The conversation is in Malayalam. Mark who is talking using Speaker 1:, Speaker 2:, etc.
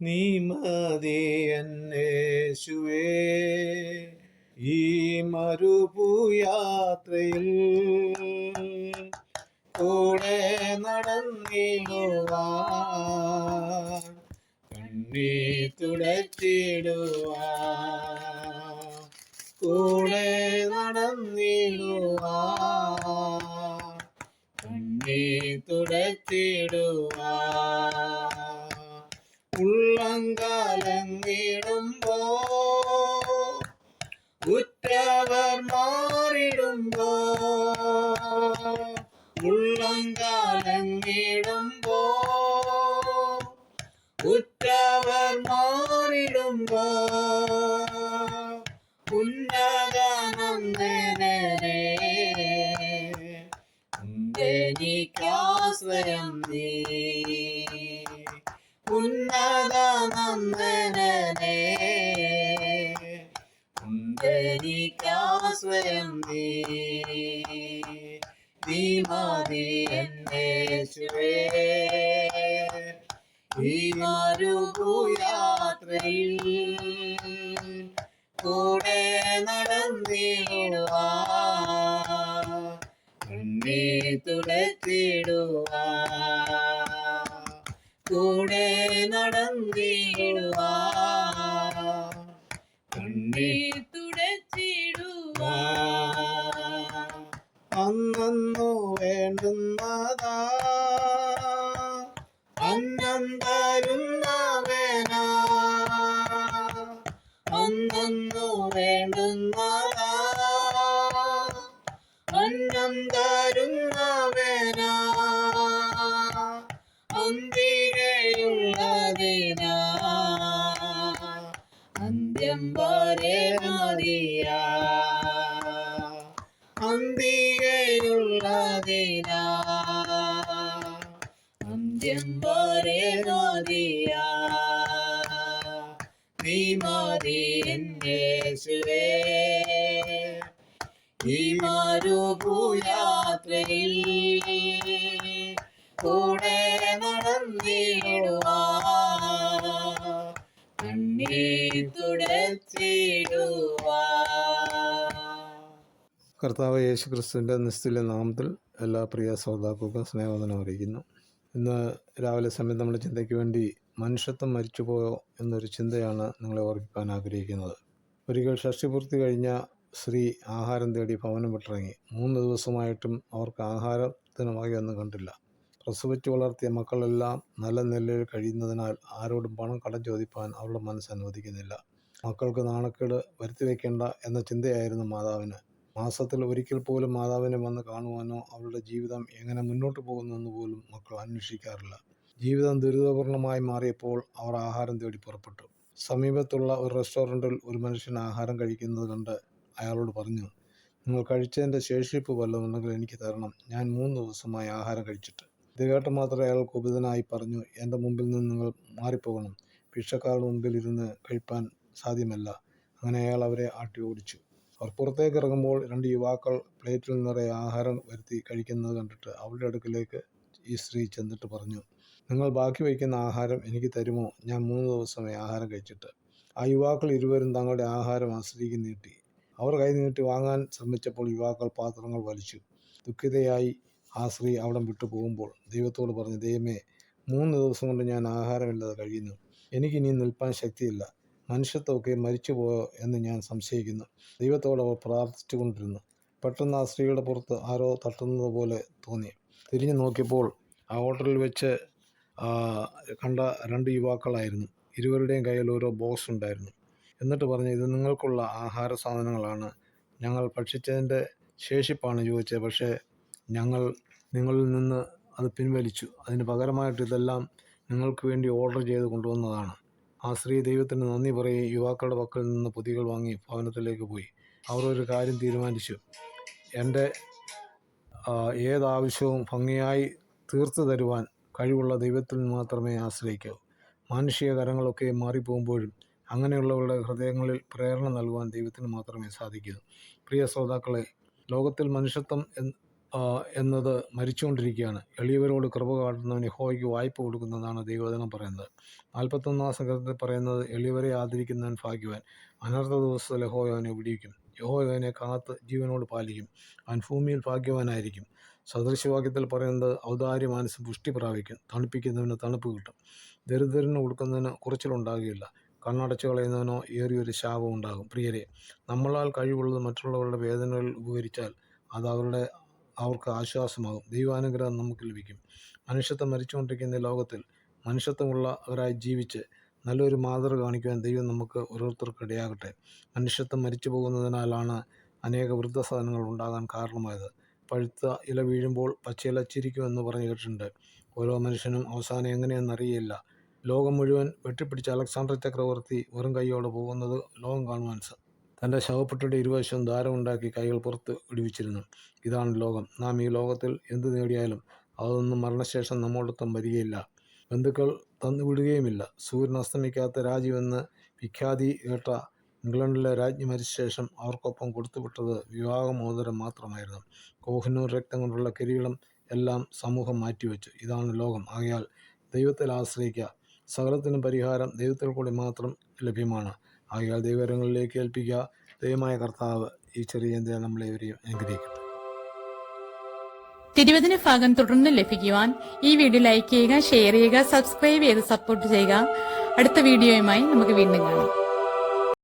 Speaker 1: നീ മതി എന്നേശുവേ. ഈ മരുഭൂയാത്രയിൽ കൂടെ നടന്നിടുവാൻ കണ്ണീ തുടച്ചിടുവാൻ കൂടെ നടന്നിടുവാൻ കണ്ണീ തുടച്ചിടുവാൻ. ഉള്ളങ്കാലങ്ങിടുമ്പോ ഉറ്റവർ മാറിടുമ്പോ ഉള്ളങ്കാലങ്ങിടുമ്പോ ഉറ്റവർ മാറിടുമ്പോ ഉന്നതനന്ദനേ എനിക്കാശ്രയം നീ നന്ദനേ എനിക്കാശ്രയം നീ നീ മതി എന്നേശുവേ ഈ മരുഭൂയാത്രയിൽ കൂടെ നടന്നിടുവാ. തുടച്ചിടുവാ. കൂടെ നടന്നിടുവാ കണ്ണീ
Speaker 2: തുടച്ചിടുവാ
Speaker 1: അന്നു വേണ്ടുന്നതാ. അന്നം തരുന്നവനാ. അന്നു വേണ്ടുന്നതാ. അന്നം തരുന്നവനാ അന്ത്യം മോദിയ മതിയാ അന്തികയുള്ളതിനാ അന്ത്യം മതിയാ നീ മതി എന്നേശുവേ ഈ മരുഭൂയാത്രയിൽ കൂടെ നടന്നിടുവാ കണ്ണീർ തുടച്ചിടുവാ
Speaker 3: കർത്താവ് യേശു ക്രിസ്തുവിന്റെ നിസ്തുല്യ നാമത്തിൽ എല്ലാ പ്രിയ ശ്രോതാക്കൾക്കും സ്നേഹവന്ദനം അറിയിക്കുന്നു. ഇന്ന് രാവിലെ സമയം നമ്മൾ ചിന്തയ്ക്ക് വേണ്ടി മനുഷ്യത്വം മരിച്ചുപോയോ എന്നൊരു ചിന്തയാണ് നിങ്ങളെ ഓർമ്മിക്കാൻ ആഗ്രഹിക്കുന്നത്. ഒരിക്കൽ ഷഷ്ടിപൂർത്തി കഴിഞ്ഞ സ്ത്രീ ആഹാരം തേടി ഭവനം വിട്ടിറങ്ങി. മൂന്ന് ദിവസമായിട്ടും അവർക്ക് ആഹാരത്തിന് വകയൊന്നും കണ്ടില്ല. പ്രസവിച്ചു വളർത്തിയ മക്കളെല്ലാം നല്ല നിലയിൽ കഴിയുന്നതിനാൽ ആരോടും പണം കടം ചോദിപ്പാൻ അവളുടെ മനസ്സ് അനുവദിക്കുന്നില്ല. മക്കൾക്ക് നാണക്കേട് വരുത്തി വയ്ക്കേണ്ട എന്ന ചിന്തയായിരുന്നു മാതാവിന്. മാസത്തിൽ ഒരിക്കൽ പോലും മാതാവിനെ വന്ന് കാണുവാനോ അവളുടെ ജീവിതം എങ്ങനെ മുന്നോട്ട് പോകുന്നെന്ന് പോലും മക്കൾ അന്വേഷിക്കാറില്ല. ജീവിതം ദുരിതപൂർണമായി മാറിയപ്പോൾ അവർ ആഹാരം തേടി പുറപ്പെട്ടു. സമീപത്തുള്ള ഒരു റെസ്റ്റോറന്റിൽ ഒരു മനുഷ്യൻ ആഹാരം കഴിക്കുന്നത് കണ്ട് അയാളോട് പറഞ്ഞു നിങ്ങൾ കഴിച്ചതിന്റെ ശേഷിപ്പ് വല്ലതുണ്ടെങ്കിൽ എനിക്ക് തരണം. ഞാൻ മൂന്ന് ദിവസമായി ആഹാരം കഴിച്ചിട്ട്. ഇത് കേട്ട് മാത്രമേ അയാൾ കുപിതനായി പറഞ്ഞു എന്റെ മുമ്പിൽ നിന്ന് നിങ്ങൾ മാറിപ്പോകണം. ഭിക്ഷക്കാരുടെ മുമ്പിൽ ഇരുന്ന് കഴിപ്പാൻ സാധ്യമല്ല. അങ്ങനെ അയാൾ അവരെ ആട്ടി ഓടിച്ചു. അവർ പുറത്തേക്ക് ഇറങ്ങുമ്പോൾ രണ്ട് യുവാക്കൾ പ്ലേറ്റിൽ നിറയെ ആഹാരം വരുത്തി കഴിക്കുന്നത് കണ്ടിട്ട് അവളുടെ അടുക്കിലേക്ക് ഈ സ്ത്രീ ചെന്നിട്ട് പറഞ്ഞു നിങ്ങൾ ബാക്കി വയ്ക്കുന്ന ആഹാരം എനിക്ക് തരുമോ? ഞാൻ മൂന്ന് ദിവസമായി ആഹാരം കഴിച്ചിട്ട്. ആ യുവാക്കൾ ഇരുവരും തങ്ങളുടെ ആഹാരം ആ സ്ത്രീക്ക് നീട്ടി. അവർ കൈ നീട്ടി വാങ്ങാൻ ശ്രമിച്ചപ്പോൾ യുവാക്കൾ പാത്രങ്ങൾ വലിച്ചു. ദുഃഖിതയായി ആ സ്ത്രീ അവിടം വിട്ടു പോകുമ്പോൾ ദൈവത്തോട് പറഞ്ഞു ദൈവമേ മൂന്ന് ദിവസം കൊണ്ട് ഞാൻ ആഹാരമില്ലാതെ കഴിയുന്നു. എനിക്കിനി നിൽപ്പാൻ ശക്തിയില്ല. മനുഷ്യത്വമൊക്കെ മരിച്ചുപോയോ എന്ന് ഞാൻ സംശയിക്കുന്നു. ദൈവത്തോട് അവർ പ്രാർത്ഥിച്ചുകൊണ്ടിരുന്നു. പെട്ടെന്ന് ആ സ്ത്രീയുടെ പുറത്ത് ആരോ തട്ടുന്നത് പോലെ തോന്നി. തിരിഞ്ഞു നോക്കിയപ്പോൾ ആ ഹോട്ടലിൽ വെച്ച് കണ്ട രണ്ട് യുവാക്കളായിരുന്നു. ഇരുവരുടെയും കയ്യിൽ ഓരോ ബോക്സ് ഉണ്ടായിരുന്നു. എന്നിട്ട് പറഞ്ഞു ഇത് നിങ്ങൾക്കുള്ള ആഹാര സാധനങ്ങളാണ്. ഞങ്ങൾ ഭക്ഷിച്ചതിന്റെ ശേഷിപ്പാണ് ചോദിച്ചത്. പക്ഷേ ഞങ്ങൾ നിങ്ങളിൽ നിന്ന് അത് പിൻവലിച്ചു. അതിന് പകരമായിട്ട് ഇതെല്ലാം നിങ്ങൾക്ക് വേണ്ടി ഓർഡർ ചെയ്ത് കൊണ്ടുവന്നതാണ്. ആ സ്ത്രീ ദൈവത്തിന് നന്ദി പറയുകയും യുവാക്കളുടെ പക്കൽ നിന്ന് പൊതികൾ വാങ്ങി ഭവനത്തിലേക്ക് പോയി. അവർ ഒരു കാര്യം തീരുമാനിച്ചു. എന്റെ ഏതാവശ്യവും ഭംഗിയായി തീർത്തു തരുവാൻ കഴിവുള്ള ദൈവത്തിൽ മാത്രമേ ആശ്രയിക്കാവൂ മാനുഷിക കരങ്ങളൊക്കെ മാറിപ്പോകുമ്പോഴും അങ്ങനെയുള്ളവരുടെ ഹൃദയങ്ങളിൽ പ്രേരണ നൽകുവാൻ ദൈവത്തിന് മാത്രമേ സാധിക്കൂ. പ്രിയ ശ്രോതാക്കളെ ലോകത്തിൽ മനുഷ്യത്വം എന്നത് മരിച്ചുകൊണ്ടിരിക്കുകയാണ്. എളിയവരോട് കൃപ കാട്ടുന്നവൻ ഹോയ്ക്ക് വായ്പ കൊടുക്കുന്നതാണ് ദൈവവചനം പറയുന്നത്. നാൽപ്പത്തൊന്നാം സംഘത്തിൽ പറയുന്നത് എളിയവരെ ആദരിക്കുന്നവൻ ഭാഗ്യവാൻ. അനർത്ഥ ദിവസത്തിൽ യഹോയ അവനെ വിടിയിക്കും. യഹോയ അവനെ കാത്ത് ജീവനോട് പാലിക്കും. അവൻ ഭൂമിയിൽ ഭാഗ്യവാനായിരിക്കും. സദൃശവാക്യത്തിൽ പറയുന്നത് ഔദാര്യ മനസ്സ് പുഷ്ടി പ്രാപിക്കും. തണുപ്പിക്കുന്നവന് തണുപ്പ് കിട്ടും. ദരിദ്രന് കൊടുക്കുന്നതിന് കുറച്ചിലുണ്ടാകുകയില്ല കണ്ണടച്ചു കളയുന്നവനോ ഏറിയൊരു ശാപം ഉണ്ടാകും. പ്രിയരെ നമ്മളാൽ കഴിവുള്ളത് മറ്റുള്ളവരുടെ വേദനകൾ ഉപകരിച്ചാൽ അത് അവരുടെ അവർക്ക് ആശ്വാസമാകും. ദൈവാനുഗ്രഹം നമുക്ക് ലഭിക്കും. മനുഷ്യത്വം മരിച്ചുകൊണ്ടിരിക്കുന്ന ലോകത്തിൽ മനുഷ്യത്വമുള്ളവരായി ജീവിച്ച് നല്ലൊരു മാതൃക കാണിക്കുവാൻ ദൈവം നമുക്ക് ഓരോരുത്തർക്കും ഇടയാകട്ടെ. മനുഷ്യത്വം മരിച്ചു പോകുന്നതിനാലാണ് അനേക വൃദ്ധസാധനങ്ങൾ ഉണ്ടാകാൻ കാരണമായത്. പഴുത്ത ഇല വീഴുമ്പോൾ പച്ചയില ചിരിക്കുമെന്ന് പറഞ്ഞു കേട്ടിട്ടുണ്ട്. ഓരോ മനുഷ്യനും അവസാനം എങ്ങനെയെന്നറിയില്ല ലോകം മുഴുവൻ വെട്ടിപ്പിടിച്ച അലക്സാണ്ടർ ചക്രവർത്തി വെറും കൈയോടെ പോകുന്നത് ലോകം കാണുവാൻ തന്റെ ശവപ്പെട്ടിയുടെ ഇരുവശവും ദ്വാരമുണ്ടാക്കി കൈകൾ പുറത്ത് വിടുവിച്ചിരുന്നു. ഇതാണ് ലോകം. നാം ഈ ലോകത്തിൽ എന്ത് നേടിയാലും അതൊന്നും മരണശേഷം നമ്മോടൊപ്പം വരികയില്ല. ബന്ധുക്കൾ തന്നു വിടുകയുമില്ല. സൂര്യൻ അസ്തമിക്കാത്ത രാജ്യമെന്ന് വിഖ്യാതി കേട്ട ഇംഗ്ലണ്ടിലെ രാജ്ഞി മരിച്ച ശേഷം അവർക്കൊപ്പം കൊടുത്തുവിട്ടത് വിവാഹമോദരം മാത്രമായിരുന്നു. കോഹിനൂർ രക്തം കൊണ്ടുള്ള കിരീടം എല്ലാം സമൂഹം മാറ്റിവെച്ചു. ഇതാണ് ലോകം. ആകയാൽ ദൈവത്തിൽ ആശ്രയിക്കുക. സകലത്തിനും പരിഹാരം ദൈവത്തിൽ കൂടി മാത്രം ലഭ്യമാണ്. ആകയാൽ ദൈവകരങ്ങളിലേക്ക് ഏൽപ്പിക്കുക. ദൈവമായ കർത്താവ് ഈ ചെറിയ ചിന്തയെ നമ്മളെവരെയും അനുഗ്രഹിക്കും
Speaker 4: തിരുവചന ഭാഗം തുടർന്ന് ലഭിക്കുവാൻ ഈ വീഡിയോ ലൈക്ക് ചെയ്യുക ഷെയർ ചെയ്യുക സബ്സ്ക്രൈബ് ചെയ്ത് സപ്പോർട്ട് ചെയ്യുക. അടുത്ത വീഡിയോയുമായി നമുക്ക് വീണ്ടും കാണാം.